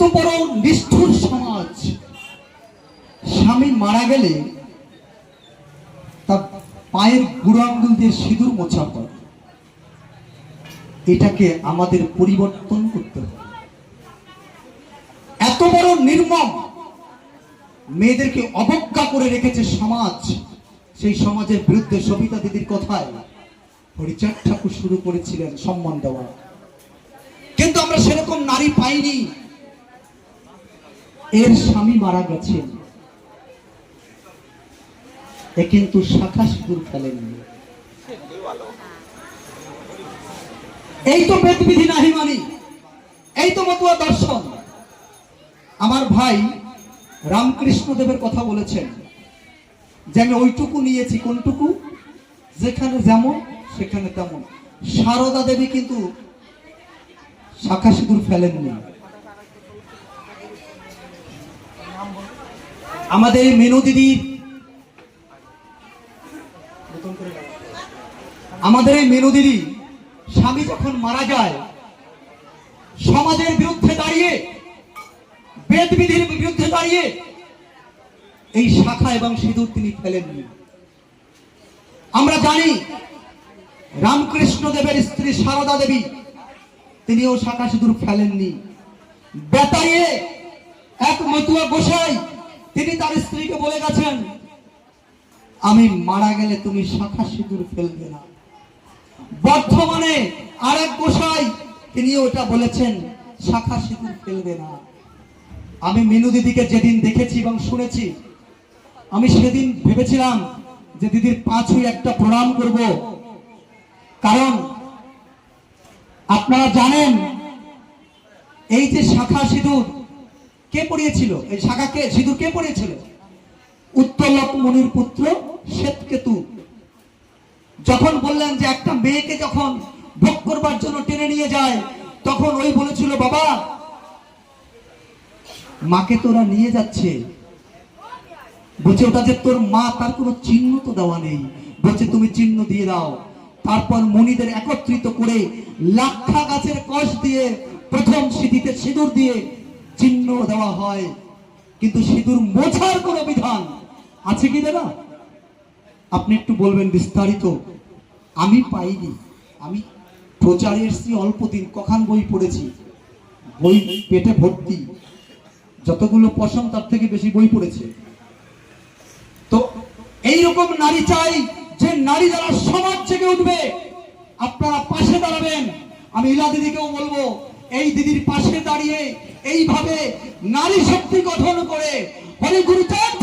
এত বড় নিষ্ঠুর সমাজ। স্বামী মারা গেলে তার পায়ের বুড়ো আঙ্গুল দিয়ে সিঁদুর মোছা হয়। এটাকে আমাদের পরিবর্তন করতে হবে। এত বড় নির্মম মেয়েদেরকে অবজ্ঞা করে রেখেছে সমাজ। সেই সমাজের বিরুদ্ধে সবিতা দিদির কথায় হরিচাঁদ ঠাকুর শুরু করেছিলেন সম্মান দেওয়া। কিন্তু আমরা সেরকম নারী পাইনি। এর স্বামী মারা গেছেন এ কিন্তু শাখা সিঁদুর ফেলেননি এই তো বেদবিধি নাহি মানি। এই তো মতুয়া দর্শন। আমার ভাই রামকৃষ্ণ দেবের কথা বলেছেন যে আমি ওইটুকু নিয়েছি, কোনটুকু? যেখানে যেমন, সেখানে তেমন। সারদা দেবী কিন্তু শাখা সিঁদুর ফেলেননি আমাদের মেনু দিদি। আমাদের এই মেনু দিদি, স্বামী যখন মারা যায়, সমাজের বিরুদ্ধে দাঁড়িয়ে বেদ বিধির বিরুদ্ধে দাঁড়িয়ে, এই শাখা এবং সিঁদুর তিনি ফেলেননি। আমরা জানি রামকৃষ্ণ দেবের স্ত্রী সারদা দেবী, তিনিও শাখা সিঁদুর ফেলেননি। বেতাইয়ে এক মতুয়া গোসাই তিনি তার স্ত্রীকে বলে গেছেন, আমি মারা গেলে তুমি শাখা সিঁদুর ফেলবে না। বর্ধমানে আরেক গোসাই, তিনি ওটা বলেছেন, শাখা সিঁদুর ফেলবে না। আমি মিনু দিদিকে যেদিন দেখেছি এবং শুনেছি, আমি সেদিন ভেবেছিলাম যে দিদির পাঁচই একটা প্রণাম করব। কারণ আপনারা জানেন, এই যে শাখা সিঁদুর কে পড়িয়েছিল? এই শাখাকে সিঁদুর কে পড়িয়েছিল? উত্তরলক মনির পুত্র শ্বেতকেতু। যখন বললেন যে একটা মেয়েকে যখন ভোগ করবার জন্য টেনে নিয়ে যায়, তখন ওই বলেছিল, বাবা, মাকে তোরা নিয়ে যাচ্ছে। বলছে, ওটা যে তোর মা, তার কোনো চিহ্ন তো দেওয়া নেই। বলছে, তুমি চিহ্ন দিয়ে দাও। তারপর মণিদের একত্রিত করে লাক্ষা গাছের কষ দিয়ে প্রথম সিঁথিতে সিঁদুর দিয়ে চিহ্ন দেওয়া হয়। কিন্তু সিঁদুর মোছার কোনো বিধান আছে কি দাদা? আপনি একটু বলবেন বিস্তারিত। আমি পাইনি। আমি প্রচারে এসেছি, অল্প দিন। কখান বই পড়েছি? বই পেটে ভর্তি। যতগুলো পশম, তার থেকে বেশি বই পড়েছে। তো এইরকম নারী চাই যে নারী যারা সমাজ থেকে উঠবে। আপনারা পাশে দাঁড়াবেন। আমি ইলা দিদিকেও বলব, এই দিদির পাশে দাঁড়িয়ে এইভাবে নারী শক্তি গঠন করে ফলে গুরুচাঁদ